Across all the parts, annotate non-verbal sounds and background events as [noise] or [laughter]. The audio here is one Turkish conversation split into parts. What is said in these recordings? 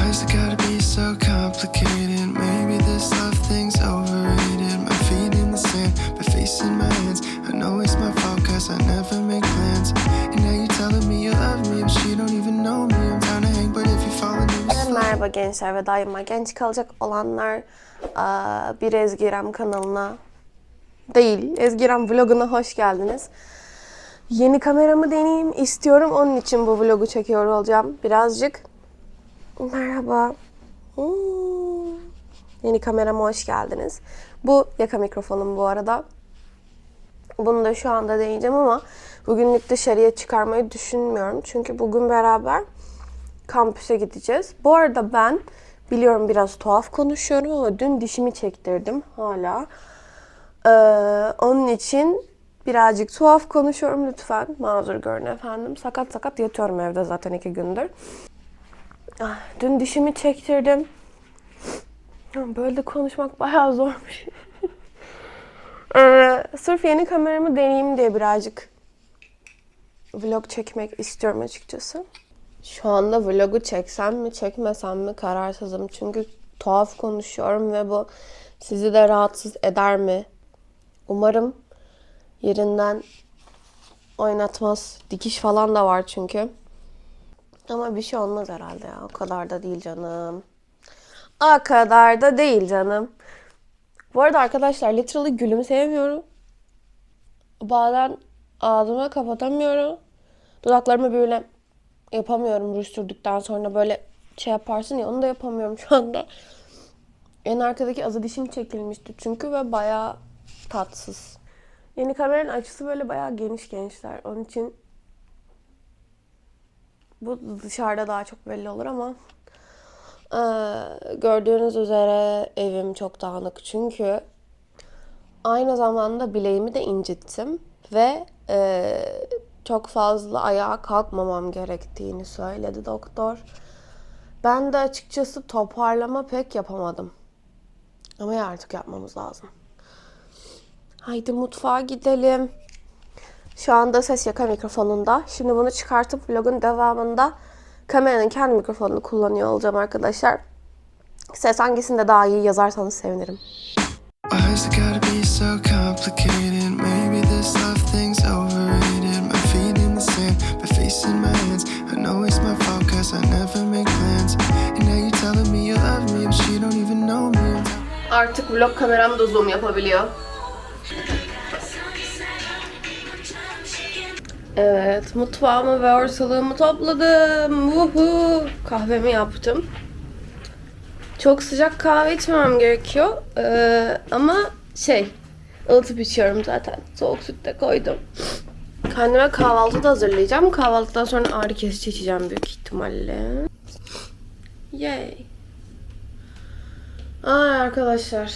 Why's it gotta be so complicated? Maybe this love thing's overrated. My feet in the sand, but facing my hands. I know it's my fault cause I never make plans. And now you're telling me you love me, but you don't even know me. I'm down to hang, but if you fall in love Evet, Merhaba gençler ve daima genç kalacak olanlar bir Ezgirem kanalına değil Ezgirem vloguna hoş geldiniz. Yeni kameramı deneyeyim istiyorum onun için bu vlogu çekiyor olacağım birazcık. Merhaba. Hmm. Yeni kamerama hoş geldiniz. Bu yaka mikrofonum bu arada. Bunu da şu anda deneyeceğim ama bugünlük dışarıya çıkarmayı düşünmüyorum. Çünkü bugün beraber kampüse gideceğiz. Bu arada ben biliyorum biraz tuhaf konuşuyorum ama dün dişimi çektirdim hala. Ee, onun için birazcık tuhaf konuşuyorum lütfen. Mazur görün efendim. Sakat sakat yatıyorum evde zaten iki gündür. Ah, Dün dişimi çektirdim. Böyle de konuşmak bayağı zormuş. [laughs] Ee, sırf yeni kameramı deneyeyim diye birazcık vlog çekmek istiyorum açıkçası. Şu anda vlogu çeksem mi çekmesem mi kararsızım. Çünkü tuhaf konuşuyorum ve bu sizi de rahatsız eder mi? Umarım yerinden oynatmaz. Dikiş falan da var çünkü. Ama bir şey olmaz herhalde ya. O kadar da değil canım. O kadar da değil canım. Bu arada arkadaşlar literally gülümü sevmiyorum. Bazen ağzımı kapatamıyorum. Dudaklarımı böyle yapamıyorum ruj sürdükten sonra böyle şey yaparsın ya onu da yapamıyorum şu anda. En arkadaki azı dişim çekilmişti çünkü ve bayağı tatsız. Yeni kameranın açısı böyle bayağı geniş gençler. Onun için bu dışarıda daha çok belli olur ama eee, gördüğünüz üzere evim çok dağınık çünkü aynı zamanda bileğimi de incittim ve eee, çok fazla ayağa kalkmamam gerektiğini söyledi doktor. Ben de açıkçası toparlama pek yapamadım. Ama ya artık yapmamız lazım. Haydi mutfağa gidelim. Şu anda ses yaka mikrofonunda. Şimdi bunu çıkartıp vlogun devamında kameranın kendi mikrofonunu kullanıyor olacağım arkadaşlar. Ses hangisinde daha iyi yazarsanız sevinirim. Artık vlog kameram da zoom yapabiliyor. Evet, mutfağımı ve ortalığımı topladım. Vuhu! Kahvemi yaptım. Çok sıcak kahve içmemem gerekiyor. Ee, ama şey, ılıtıp içiyorum zaten. Soğuk süt de koydum. Kendime kahvaltı da hazırlayacağım. Kahvaltıdan sonra ağrı kesici içeceğim büyük ihtimalle. Yay. Ay arkadaşlar.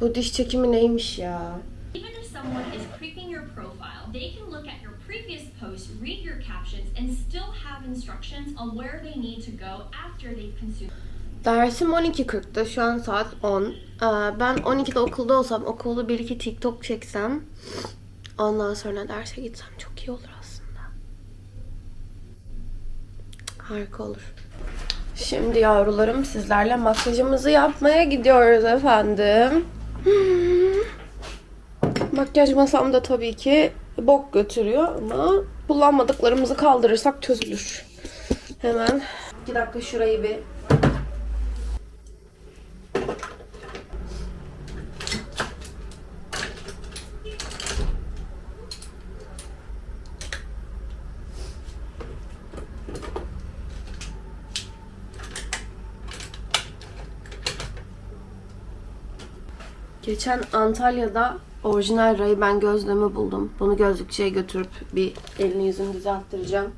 Bu diş çekimi neymiş ya? Even if someone is creeping your profile, they can look at previous post, read your captions, and still have instructions on where they need to go after they've consumed. Dersim 12.40'da. Şu an saat 10. Ee, ben 12'de okulda olsam, okulda bir iki TikTok çeksem, ondan sonra derse gitsem çok iyi olur aslında. Harika olur. Şimdi yavrularım sizlerle makyajımızı yapmaya gidiyoruz efendim. Hmm. Makyaj masam da tabii ki bok götürüyor ama kullanmadıklarımızı kaldırırsak çözülür. Hemen 2 dakika şurayı bir Geçen Antalya'da orijinal Ray-Ban gözlüğümü buldum. Bunu gözlükçüye götürüp bir elini yüzünü düzelttireceğim.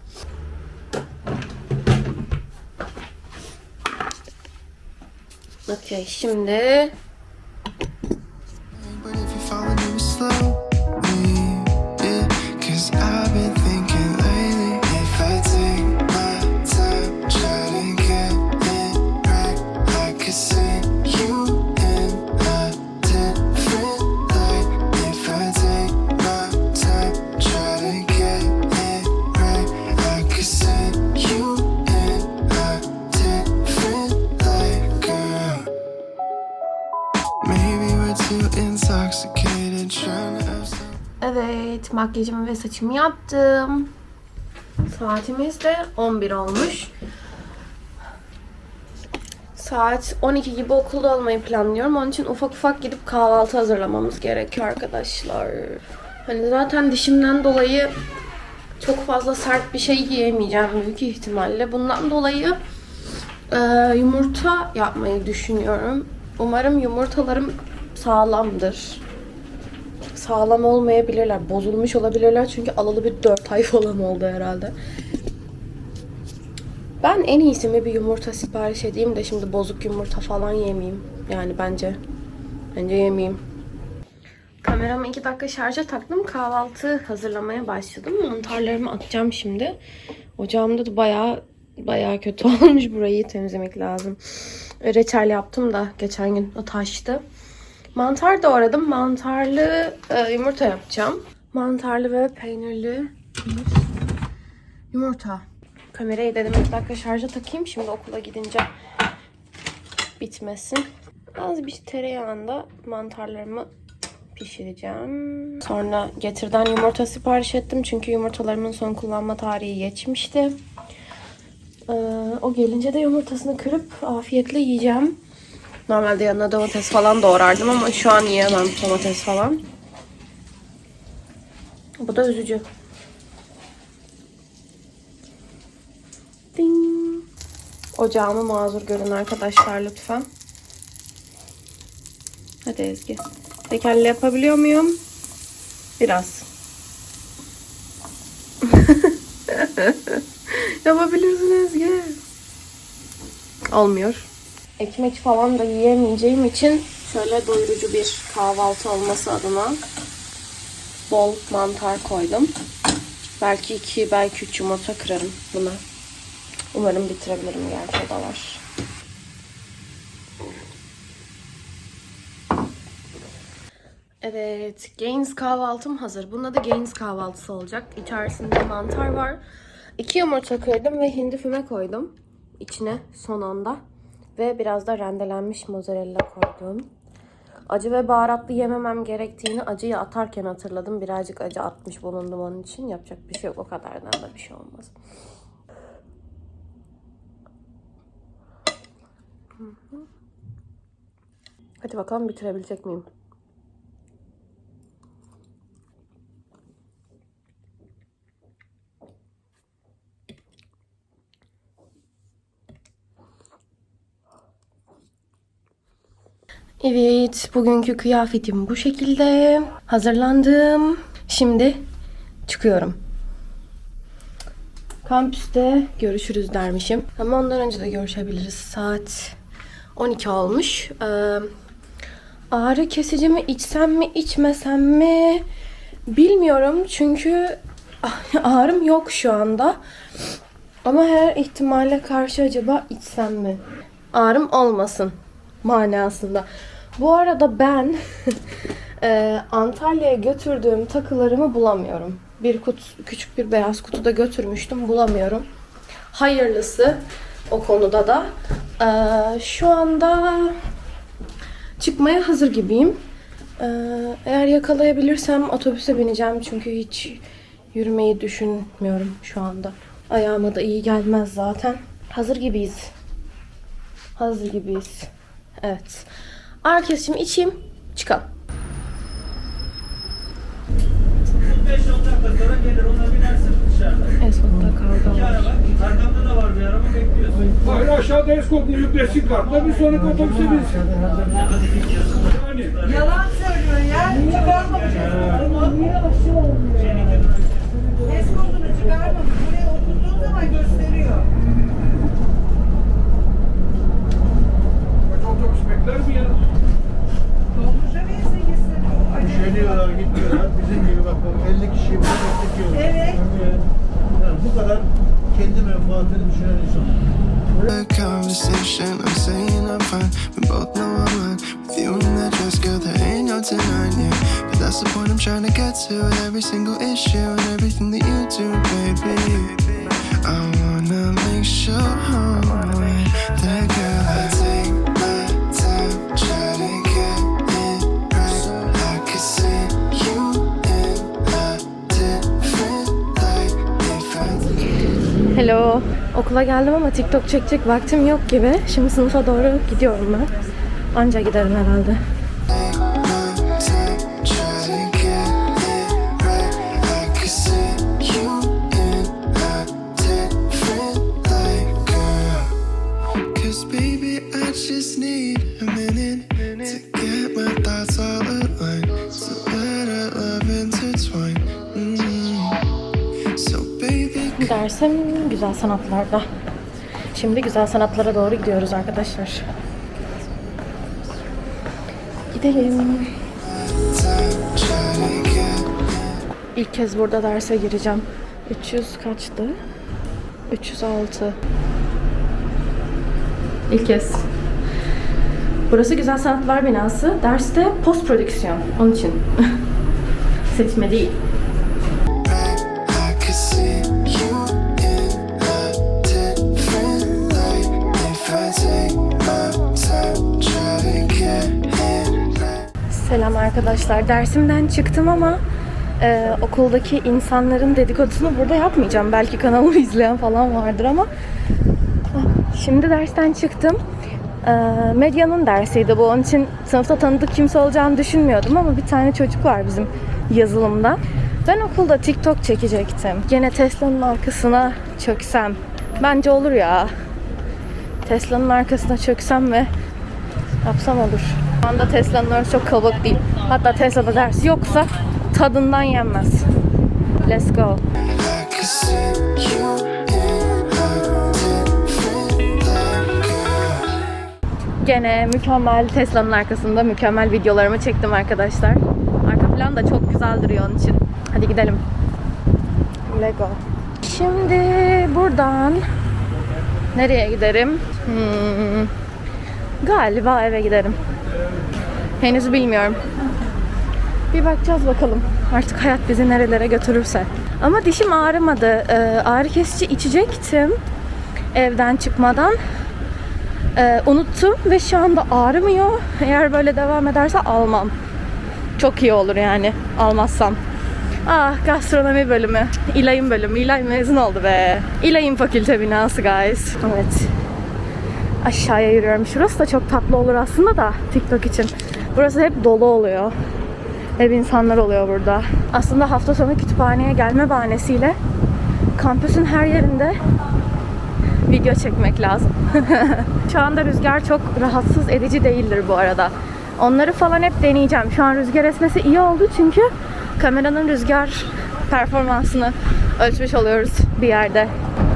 Okey şimdi makyajımı ve saçımı yaptım. Saatimiz de 11 olmuş. Saat 12 gibi okulda olmayı planlıyorum. Onun için ufak ufak gidip kahvaltı hazırlamamız gerekiyor arkadaşlar. Hani zaten dişimden dolayı çok fazla sert bir şey yiyemeyeceğim büyük ihtimalle. Bundan dolayı e, yumurta yapmayı düşünüyorum. Umarım yumurtalarım sağlamdır sağlam olmayabilirler. Bozulmuş olabilirler çünkü alalı bir 4 ay falan oldu herhalde. Ben en iyisi mi bir yumurta sipariş edeyim de şimdi bozuk yumurta falan yemeyeyim. Yani bence. Bence yemeyeyim. Kameramı 2 dakika şarja taktım. Kahvaltı hazırlamaya başladım. Mantarlarımı atacağım şimdi. Ocağımda da bayağı bayağı kötü [laughs] olmuş. Burayı temizlemek lazım. Reçel yaptım da geçen gün o taştı. Mantar doğradım. Mantarlı e, yumurta yapacağım. Mantarlı ve peynirli yumurta. Kamerayı dedim bir dakika şarja takayım. Şimdi okula gidince bitmesin. Az bir tereyağında mantarlarımı pişireceğim. Sonra getirden yumurta sipariş ettim. Çünkü yumurtalarımın son kullanma tarihi geçmişti. Ee, o gelince de yumurtasını kırıp afiyetle yiyeceğim. Normalde yanına domates falan doğrardım ama şu an yiyemem domates falan. Bu da üzücü. Ding. Ocağımı mazur görün arkadaşlar lütfen. Hadi Ezgi. Tekerle yapabiliyor muyum? Biraz. [laughs] Yapabilirsin Ezgi. Olmuyor. Ekmek falan da yiyemeyeceğim için şöyle doyurucu bir kahvaltı olması adına bol mantar koydum. Belki iki, belki üç yumurta kırarım buna. Umarım bitirebilirim gerçi o da var. Evet, Gaines kahvaltım hazır. Bunun adı Gaines kahvaltısı olacak. İçerisinde mantar var. İki yumurta kırdım ve hindi füme koydum. İçine son anda. Ve biraz da rendelenmiş mozzarella koydum. Acı ve baharatlı yememem gerektiğini acıyı atarken hatırladım. Birazcık acı atmış bulundum onun için. Yapacak bir şey yok. O kadardan da bir şey olmaz. Hadi bakalım bitirebilecek miyim? Evet, bugünkü kıyafetim bu şekilde. Hazırlandım. Şimdi çıkıyorum. Kampüste görüşürüz dermişim. Ama ondan önce de görüşebiliriz. Saat 12 olmuş. Ee, ağrı kesici mi içsem mi içmesem mi bilmiyorum. Çünkü [laughs] ağrım yok şu anda. Ama her ihtimale karşı acaba içsem mi? Ağrım olmasın manasında. Bu arada ben [laughs] e, Antalya'ya götürdüğüm takılarımı bulamıyorum. Bir kutu, küçük bir beyaz kutuda götürmüştüm, bulamıyorum. Hayırlısı o konuda da. E, şu anda çıkmaya hazır gibiyim. E, eğer yakalayabilirsem otobüse bineceğim çünkü hiç yürümeyi düşünmüyorum şu anda. Ayağıma da iyi gelmez zaten. Hazır gibiyiz. Hazır gibiyiz. Evet. Herkes içeyim. Çıkalım. 5-10 dakika sonra gelir ona binersin dışarıda. Esot'ta kavga Bir var. araba, arkamda da var bir araba bekliyorsun. Hayır aşağıda eskort yüklesin kartla bir sonraki otobüse binsin. Yani Okula geldim ama TikTok çekecek vaktim yok gibi. Şimdi sınıfa doğru gidiyorum ben. Anca giderim herhalde. Mm. Baby, Dersim güzel sanatlarda. Şimdi güzel sanatlara doğru gidiyoruz arkadaşlar. Gidelim. İlk kez burada derse gireceğim. 300 kaçtı? 306. İlk kez. Burası Güzel Sanatlar Binası. Derste post prodüksiyon. Onun için. [laughs] Seçme değil. Arkadaşlar. Dersimden çıktım ama e, okuldaki insanların dedikodusunu burada yapmayacağım. Belki kanalımı [laughs] izleyen falan vardır ama şimdi dersten çıktım. E, medyanın dersiydi bu. Onun için sınıfta tanıdık kimse olacağını düşünmüyordum ama bir tane çocuk var bizim yazılımda. Ben okulda TikTok çekecektim. Gene Tesla'nın arkasına çöksem. Bence olur ya. Tesla'nın arkasına çöksem ve Yapsam olur. Şu anda Tesla'nın çok kalabalık değil. Hatta Tesla'da ders yoksa tadından yenmez. Let's go. Gene mükemmel Tesla'nın arkasında mükemmel videolarımı çektim arkadaşlar. Arka plan da çok güzel duruyor onun için. Hadi gidelim. Lego. Şimdi buradan nereye giderim? Hmm, galiba eve giderim. Henüz bilmiyorum. Bir bakacağız bakalım. Artık hayat bizi nerelere götürürse. Ama dişim ağrımadı. Ee, ağrı kesici içecektim evden çıkmadan. Ee, unuttum ve şu anda ağrımıyor. Eğer böyle devam ederse almam. Çok iyi olur yani almazsam. Ah gastronomi bölümü. İlay'ın bölümü. İlay mezun oldu be. İlay'ın fakülte binası guys. Evet. Aşağıya yürüyorum. Şurası da çok tatlı olur aslında da TikTok için. Burası hep dolu oluyor. Hep insanlar oluyor burada. Aslında hafta sonu kütüphaneye gelme bahanesiyle kampüsün her yerinde video çekmek lazım. [laughs] Şu anda rüzgar çok rahatsız edici değildir bu arada. Onları falan hep deneyeceğim. Şu an rüzgar esmesi iyi oldu çünkü kameranın rüzgar performansını ölçmüş oluyoruz bir yerde.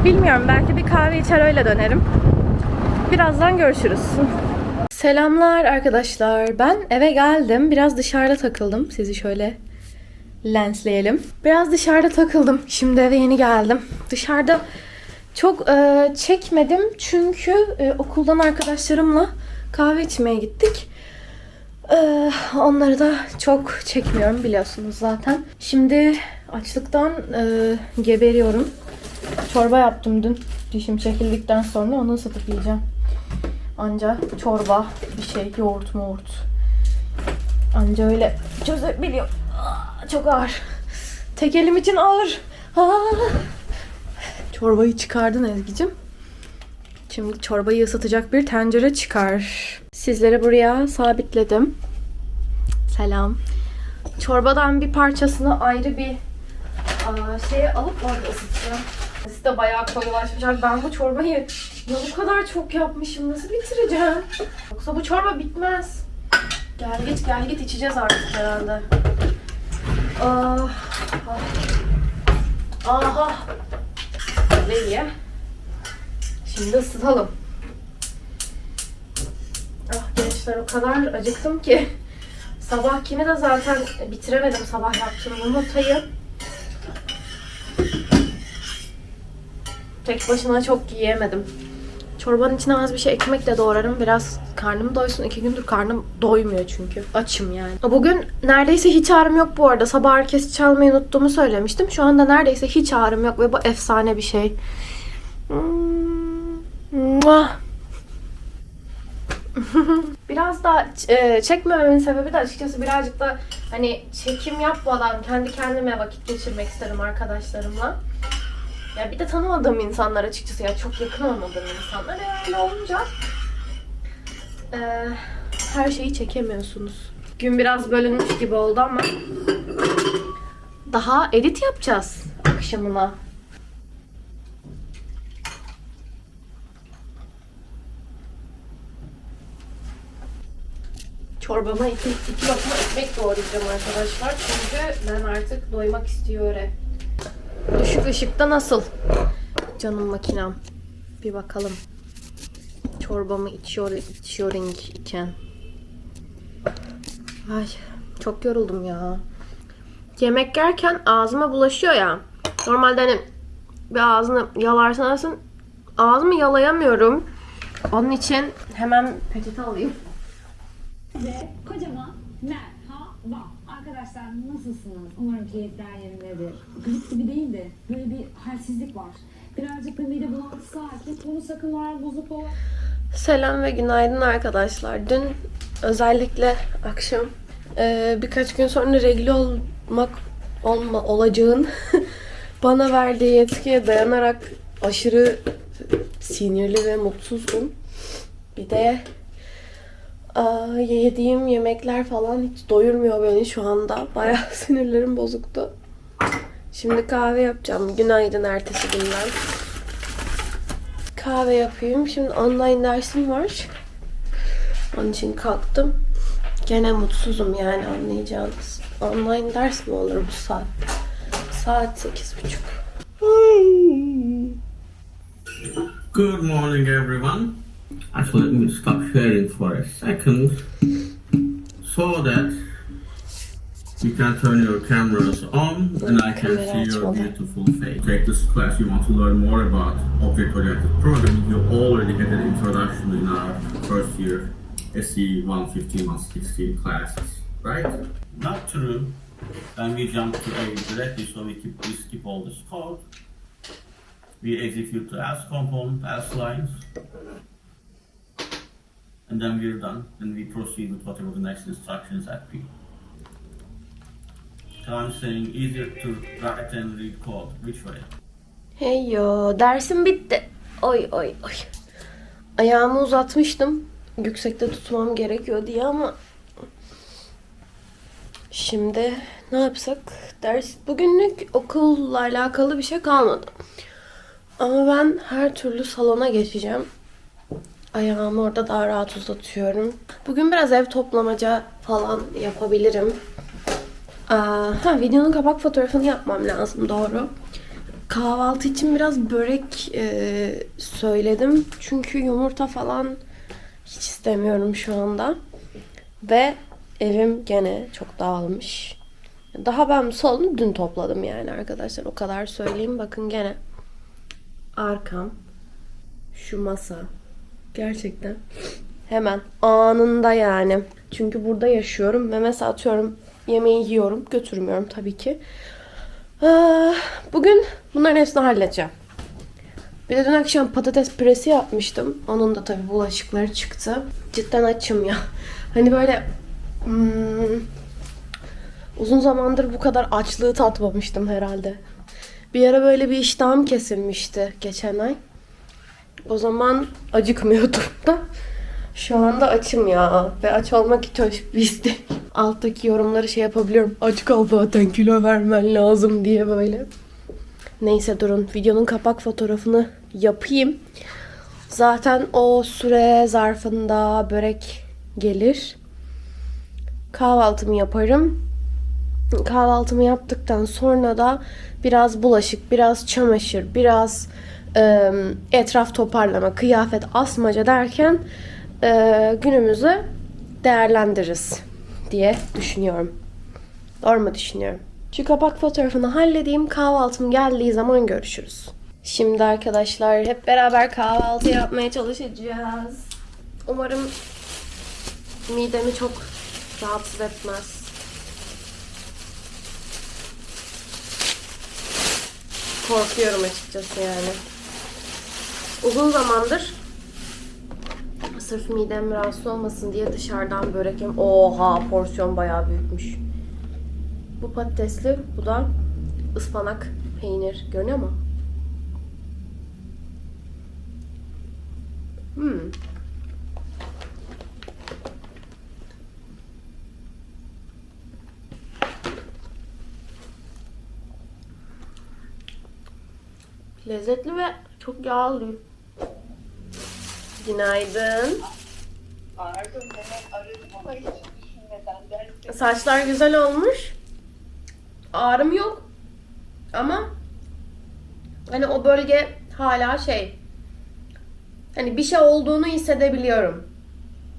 Bilmiyorum belki bir kahve içer öyle dönerim. Birazdan görüşürüz. Selamlar arkadaşlar. Ben eve geldim. Biraz dışarıda takıldım. Sizi şöyle lensleyelim. Biraz dışarıda takıldım. Şimdi eve yeni geldim. Dışarıda çok e, çekmedim çünkü e, okuldan arkadaşlarımla kahve içmeye gittik. E, onları da çok çekmiyorum biliyorsunuz zaten. Şimdi açlıktan e, geberiyorum. Çorba yaptım dün. Dişim çekildikten sonra onu ısıtıp yiyeceğim. Anca çorba, bir şey, yoğurt moğurt. Anca öyle çözebiliyorum. Çok ağır. Tek elim için ağır. Çorbayı çıkardın Ezgi'cim. Şimdi çorbayı ısıtacak bir tencere çıkar. Sizleri buraya sabitledim. Selam. Çorbadan bir parçasını ayrı bir şeye alıp orada ısıtacağım. Siz de bayağı koyulaşmış. Ben bu çorbayı ya bu kadar çok yapmışım. Nasıl bitireceğim? Yoksa bu çorba bitmez. Gel git gel git içeceğiz artık herhalde. Ah, ah. Aha. Böyle iyi. Şimdi ısıtalım. Ah gençler o kadar acıktım ki. Sabahkini de zaten bitiremedim sabah yaptığım yumurtayı. Tek başına çok yiyemedim. Çorbanın içine az bir şey ekmekle doğrarım. Biraz karnım doysun. İki gündür karnım doymuyor çünkü. Açım yani. Bugün neredeyse hiç ağrım yok bu arada. Sabah herkes çalmayı unuttuğumu söylemiştim. Şu anda neredeyse hiç ağrım yok ve bu efsane bir şey. [laughs] Biraz da e, çekmememin sebebi de açıkçası birazcık da hani çekim yapmadan kendi kendime vakit geçirmek istedim arkadaşlarımla. Ya bir de tanımadığım insanlar açıkçası ya çok yakın olmadığım insanlar öyle olunca e, her şeyi çekemiyorsunuz. Gün biraz bölünmüş gibi oldu ama daha edit yapacağız akşamına. Çorbama iki, iki lokma ekmek doğrayacağım arkadaşlar. Çünkü ben artık doymak istiyorum. Düşük ışıkta nasıl? Canım makinem. Bir bakalım. Çorbamı içiyor, içiyorum iken. Ay çok yoruldum ya. Yemek yerken ağzıma bulaşıyor ya. Normalde hani bir ağzını yalarsan alırsın. Ağzımı yalayamıyorum. Onun için hemen peçete alayım. Ve kocaman merhaba. Arkadaşlar nasılsınız? Umarım keyifler yerindedir. Grip gibi değil de böyle bir halsizlik var. Birazcık da mide bulantısı hakim. Konu sakın moral bozuk ol. Selam ve günaydın arkadaşlar. Dün özellikle akşam e, birkaç gün sonra regl olmak olma, olacağın [laughs] bana verdiği yetkiye dayanarak aşırı sinirli ve mutsuzdum. Bir de yediğim yemekler falan hiç doyurmuyor beni şu anda. Bayağı [laughs] sinirlerim bozuktu. Şimdi kahve yapacağım. Günaydın ertesi günden. Kahve yapayım. Şimdi online dersim var. Onun için kalktım. Gene mutsuzum yani anlayacağınız. Online ders mi olur bu saat? Saat sekiz buçuk. Good morning, everyone. Actually, let me stop sharing for a second so that you can turn your cameras on and I can see your beautiful face. Take this class, you want to learn more about object-oriented programming. You already had an introduction in our first year SE 115, 116 classes, right? Not true. Then we jump to A directly, so we, keep, we skip all this code. We execute the else component, else lines, and then we're done. Then we proceed with whatever the next instruction is at P. So I'm saying easier to write and read code. Which way? Hey yo, dersim bitti. Oy oy oy. Ayağımı uzatmıştım. Yüksekte tutmam gerekiyor diye ama şimdi ne yapsak? Ders bugünlük okulla alakalı bir şey kalmadı. Ama ben her türlü salona geçeceğim. Ayağımı orada daha rahat uzatıyorum. Bugün biraz ev toplamaca falan yapabilirim. Aa, ha, videonun kapak fotoğrafını yapmam lazım doğru. Kahvaltı için biraz börek e, söyledim. Çünkü yumurta falan hiç istemiyorum şu anda. Ve evim gene çok dağılmış. Daha ben salonu dün topladım yani arkadaşlar. O kadar söyleyeyim. Bakın gene arkam şu masa gerçekten hemen anında yani. Çünkü burada yaşıyorum ve mesela atıyorum yemeği yiyorum götürmüyorum tabii ki. Ah, Bugün bunların hepsini halledeceğim. Bir de dün akşam patates püresi yapmıştım. Onun da tabii bulaşıkları çıktı. Cidden açım ya. [laughs] Hani böyle hmm, uzun zamandır bu kadar açlığı tatmamıştım herhalde. Bir ara böyle bir iştahım kesilmişti geçen ay. O zaman acıkmıyordum da. Şu anda açım ya. Ve aç olmak hiç hoş bir istek. Alttaki yorumları şey yapabiliyorum. Aç kal zaten kilo vermen lazım diye böyle. Neyse durun. Videonun kapak fotoğrafını yapayım. Zaten o süre zarfında börek gelir. Kahvaltımı yaparım. Kahvaltımı yaptıktan sonra da biraz bulaşık, biraz çamaşır, biraz etraf toparlama, kıyafet asmaca derken günümüzü değerlendiririz diye düşünüyorum. Doğru mu düşünüyorum? Şu kapak fotoğrafını halledeyim. Kahvaltım geldiği zaman görüşürüz. Şimdi arkadaşlar hep beraber kahvaltı yapmaya çalışacağız. Umarım midemi çok rahatsız etmez. Korkuyorum açıkçası yani. Uzun zamandır sırf midem rahatsız olmasın diye dışarıdan börek yem. Oha porsiyon bayağı büyükmüş. Bu patatesli, bu da ıspanak peynir. Görünüyor mu? Hmm. Lezzetli ve çok yağlı. Günaydın. Pardon hemen aradım ama hiç düşünmeden derse. Saçlar güzel olmuş. Ağrım yok. Ama hani o bölge hala şey. Hani bir şey olduğunu hissedebiliyorum.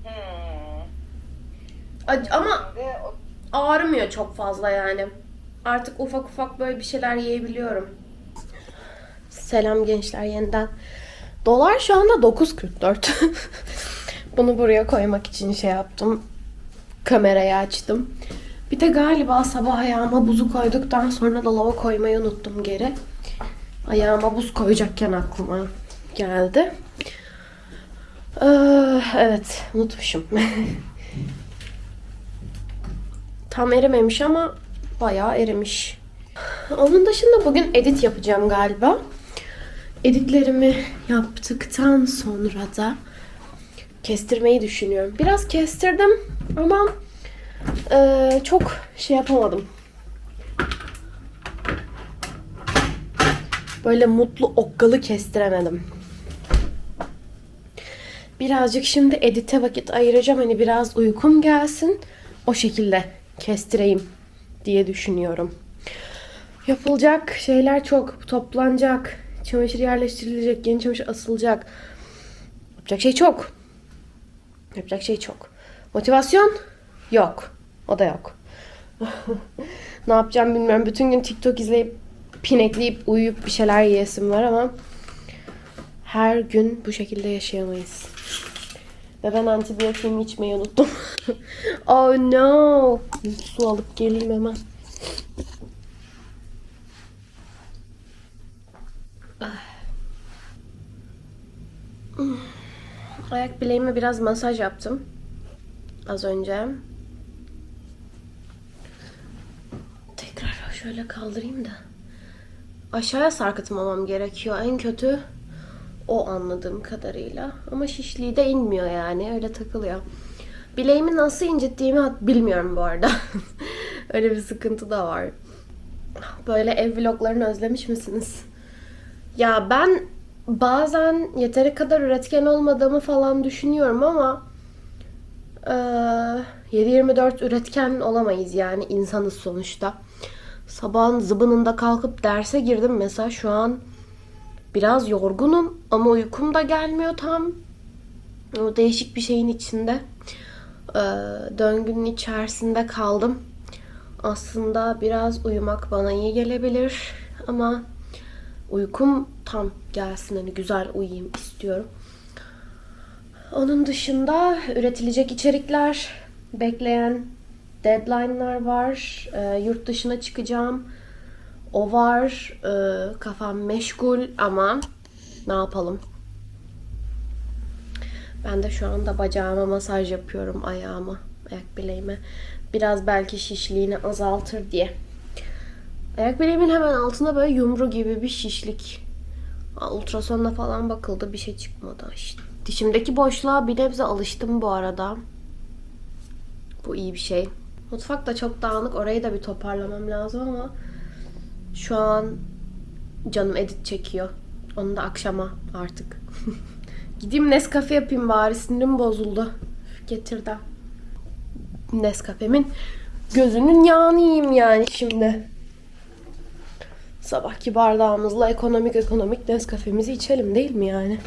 Hmm. Ac- Ama ağrımıyor çok fazla yani. Artık ufak ufak böyle bir şeyler yiyebiliyorum. Selam gençler yeniden. Dolar şu anda 9.44. [laughs] Bunu buraya koymak için şey yaptım. Kamerayı açtım. Bir de galiba sabah ayağıma buzu koyduktan sonra dolaba koymayı unuttum geri. Ayağıma buz koyacakken aklıma geldi. Ee, evet unutmuşum. [laughs] Tam erimemiş ama bayağı erimiş. Onun dışında bugün edit yapacağım galiba. Editlerimi yaptıktan sonra da kestirmeyi düşünüyorum. Biraz kestirdim ama eee, çok şey yapamadım. Böyle mutlu okkalı kestiremedim. Birazcık şimdi edite vakit ayıracağım. Hani biraz uykum gelsin. O şekilde kestireyim diye düşünüyorum. Yapılacak şeyler çok. Toplanacak. Çamaşır yerleştirilecek. Yeni çamaşır asılacak. Yapacak şey çok. Yapacak şey çok. Motivasyon yok. O da yok. [laughs] ne yapacağım bilmiyorum. Bütün gün TikTok izleyip pinekleyip uyuyup bir şeyler yiyesim var ama her gün bu şekilde yaşayamayız. Ve ben antibiyotiğimi içmeyi unuttum. [laughs] oh no. Su alıp geleyim hemen. [sighs] Ayak bileğime biraz masaj yaptım. Az önce. Tekrar şöyle kaldırayım da. Aşağıya sarkıtmamam gerekiyor. En kötü o anladığım kadarıyla. Ama şişliği de inmiyor yani. Öyle takılıyor. Bileğimi nasıl incittiğimi bilmiyorum bu arada. [laughs] Öyle bir sıkıntı da var. Böyle ev vloglarını özlemiş misiniz? Ya ben bazen yeteri kadar üretken olmadığımı falan düşünüyorum ama eee 7-24 üretken olamayız yani insanız sonuçta. Sabahın zıbınında kalkıp derse girdim mesela şu an biraz yorgunum ama uykum da gelmiyor tam. O değişik bir şeyin içinde. Eee, döngünün içerisinde kaldım. Aslında biraz uyumak bana iyi gelebilir ama uykum tam gelsin hani güzel uyuyayım istiyorum. Onun dışında üretilecek içerikler, bekleyen deadline'lar var. Ee, yurt dışına çıkacağım. O var. Ee, kafam meşgul ama ne yapalım? Ben de şu anda bacağıma masaj yapıyorum ayağıma, ayak bileğime. Biraz belki şişliğini azaltır diye. Ayak bileğimin hemen altında böyle yumru gibi bir şişlik. Aa, Ultrasonda falan bakıldı bir şey çıkmadı işte. Dişimdeki boşluğa bir nebze alıştım bu arada. Bu iyi bir şey. Mutfak da çok dağınık. Orayı da bir toparlamam lazım ama şu an canım edit çekiyor. Onu da akşama artık. [laughs] Gideyim Nescafe yapayım bari. Sinirim bozuldu. Getir. Nescafe'min gözünün yağını yiyeyim yani şimdi. Sabahki bardağımızla ekonomik ekonomik Nescafe'mizi içelim değil mi yani?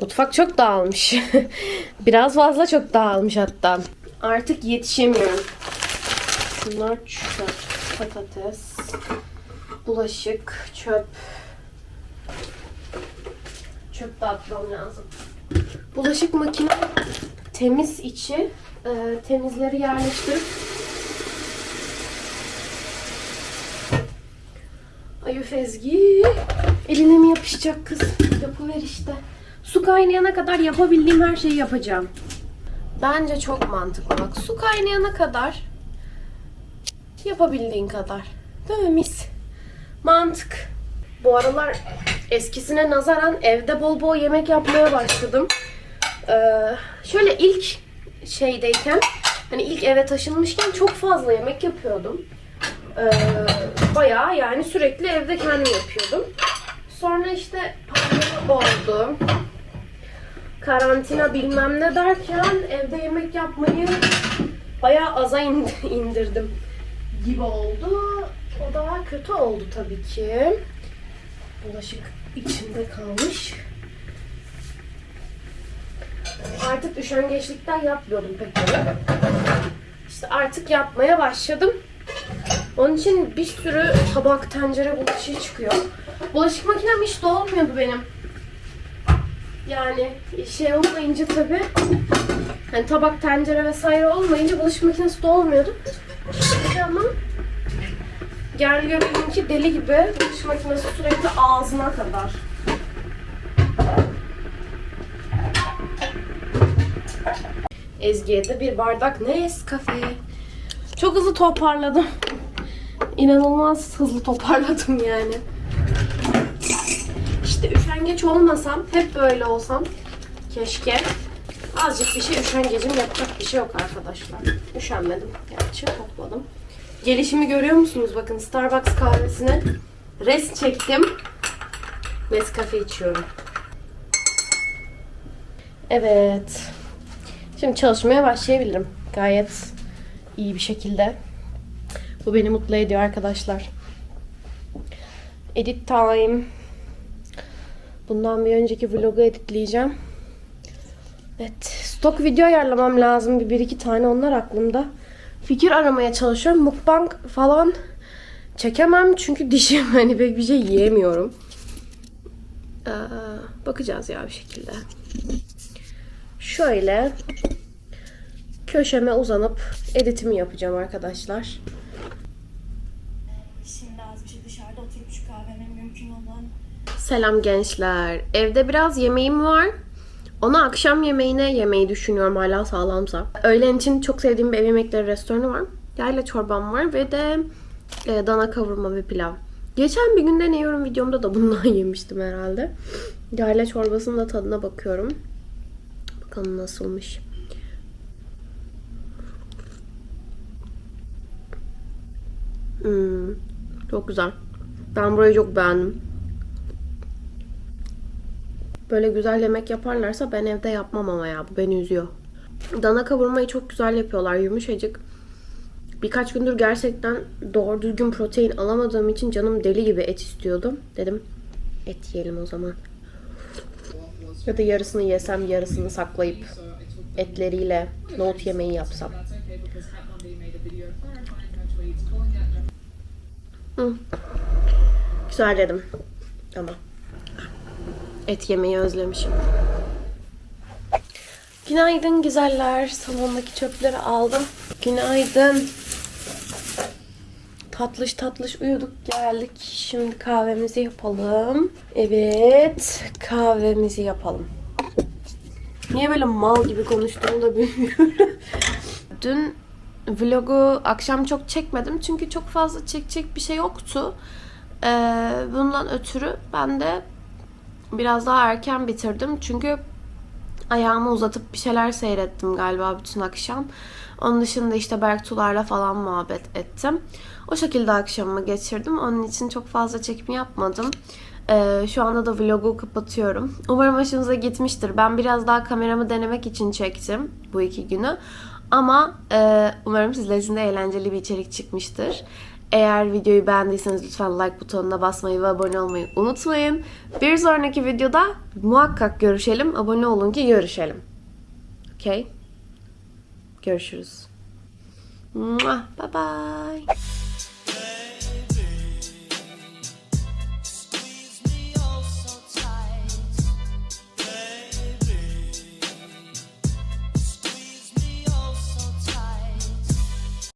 Mutfak çok dağılmış. [laughs] Biraz fazla çok dağılmış hatta. Artık yetişemiyorum. Şunlar çöp, patates, bulaşık, çöp. Çöp dağıtmam lazım. Bulaşık makine temiz içi. e, temizleri yerleştirip Ay üf Ezgi. Eline mi yapışacak kız? Yapıver işte. Su kaynayana kadar yapabildiğim her şeyi yapacağım. Bence çok mantıklı bak. Su kaynayana kadar yapabildiğin kadar. Değil mi mis? Mantık. Bu aralar eskisine nazaran evde bol bol yemek yapmaya başladım. Ee, şöyle ilk şeydeyken hani ilk eve taşınmışken çok fazla yemek yapıyordum. Ee, bayağı yani sürekli evde kendim yapıyordum. Sonra işte pandemi oldu. Karantina bilmem ne derken evde yemek yapmayı bayağı aza ind- [laughs] indirdim gibi oldu. O daha kötü oldu tabii ki. Bulaşık içinde kalmış. Artık üşengeçlikten yapmıyordum pek. İşte artık yapmaya başladım. Onun için bir sürü tabak, tencere bulaşığı çıkıyor. Bulaşık makinem hiç dolmuyordu benim. Yani şey olmayınca tabii hani tabak, tencere vesaire olmayınca bulaşık makinesi dolmuyordu. Ama gel görelim ki deli gibi bulaşık makinesi sürekli ağzına kadar. Ezgi'ye de bir bardak Nescafe. Çok hızlı toparladım. İnanılmaz hızlı toparladım yani. İşte üşengeç olmasam, hep böyle olsam keşke. Azıcık bir şey üşengecim yapacak bir şey yok arkadaşlar. Üşenmedim. Gerçi topladım. Gelişimi görüyor musunuz? Bakın Starbucks kahvesine res çektim. Nescafe içiyorum. Evet. Şimdi çalışmaya başlayabilirim. Gayet iyi bir şekilde. Bu beni mutlu ediyor arkadaşlar. Edit time. Bundan bir önceki vlogu editleyeceğim. Evet. Stok video ayarlamam lazım. Bir, bir iki tane onlar aklımda. Fikir aramaya çalışıyorum. Mukbang falan çekemem. Çünkü [laughs] dişim hani pek bir şey yiyemiyorum. Ee, bakacağız ya bir şekilde. Şöyle köşeme uzanıp editimi yapacağım arkadaşlar. Şimdi azıcık dışarıda oturup şu kahvemi mümkün olan Selam gençler. Evde biraz yemeğim var. Onu akşam yemeğine yemeyi düşünüyorum hala sağlamsa. Öğlen için çok sevdiğim bir ev yemekleri restoranı var. Yayla çorbam var ve de e, dana kavurma ve pilav. Geçen bir gün deniyorum videomda da bundan [laughs] yemiştim herhalde. Yayla çorbasının da tadına bakıyorum. Bakalım nasılmış. Hmm, çok güzel. Ben burayı çok beğendim. Böyle güzel yemek yaparlarsa ben evde yapmam ama ya. Bu beni üzüyor. Dana kavurmayı çok güzel yapıyorlar. Yumuşacık. Birkaç gündür gerçekten doğru düzgün protein alamadığım için canım deli gibi et istiyordum. Dedim et yiyelim o zaman. Ya da yarısını yesem yarısını saklayıp etleriyle nohut yemeği yapsam. Hı. Güzel dedim. Ama et yemeyi özlemişim. Günaydın güzeller. Salondaki çöpleri aldım. Günaydın. Tatlış tatlış uyuduk geldik. Şimdi kahvemizi yapalım. Evet kahvemizi yapalım. Niye böyle mal gibi konuştuğumu da bilmiyorum. [laughs] Dün vlogu akşam çok çekmedim. Çünkü çok fazla çekecek bir şey yoktu. Ee, bundan ötürü ben de biraz daha erken bitirdim. Çünkü ayağımı uzatıp bir şeyler seyrettim galiba bütün akşam. Onun dışında işte Berktular'la falan muhabbet ettim. O şekilde akşamımı geçirdim. Onun için çok fazla çekim yapmadım. Ee, şu anda da vlogu kapatıyorum. Umarım hoşunuza gitmiştir. Ben biraz daha kameramı denemek için çektim bu iki günü. Ama e, umarım sizler için de eğlenceli bir içerik çıkmıştır. Eğer videoyu beğendiyseniz lütfen like butonuna basmayı ve abone olmayı unutmayın. Bir sonraki videoda muhakkak görüşelim. Abone olun ki görüşelim. Okay? Görüşürüz. Bye bye.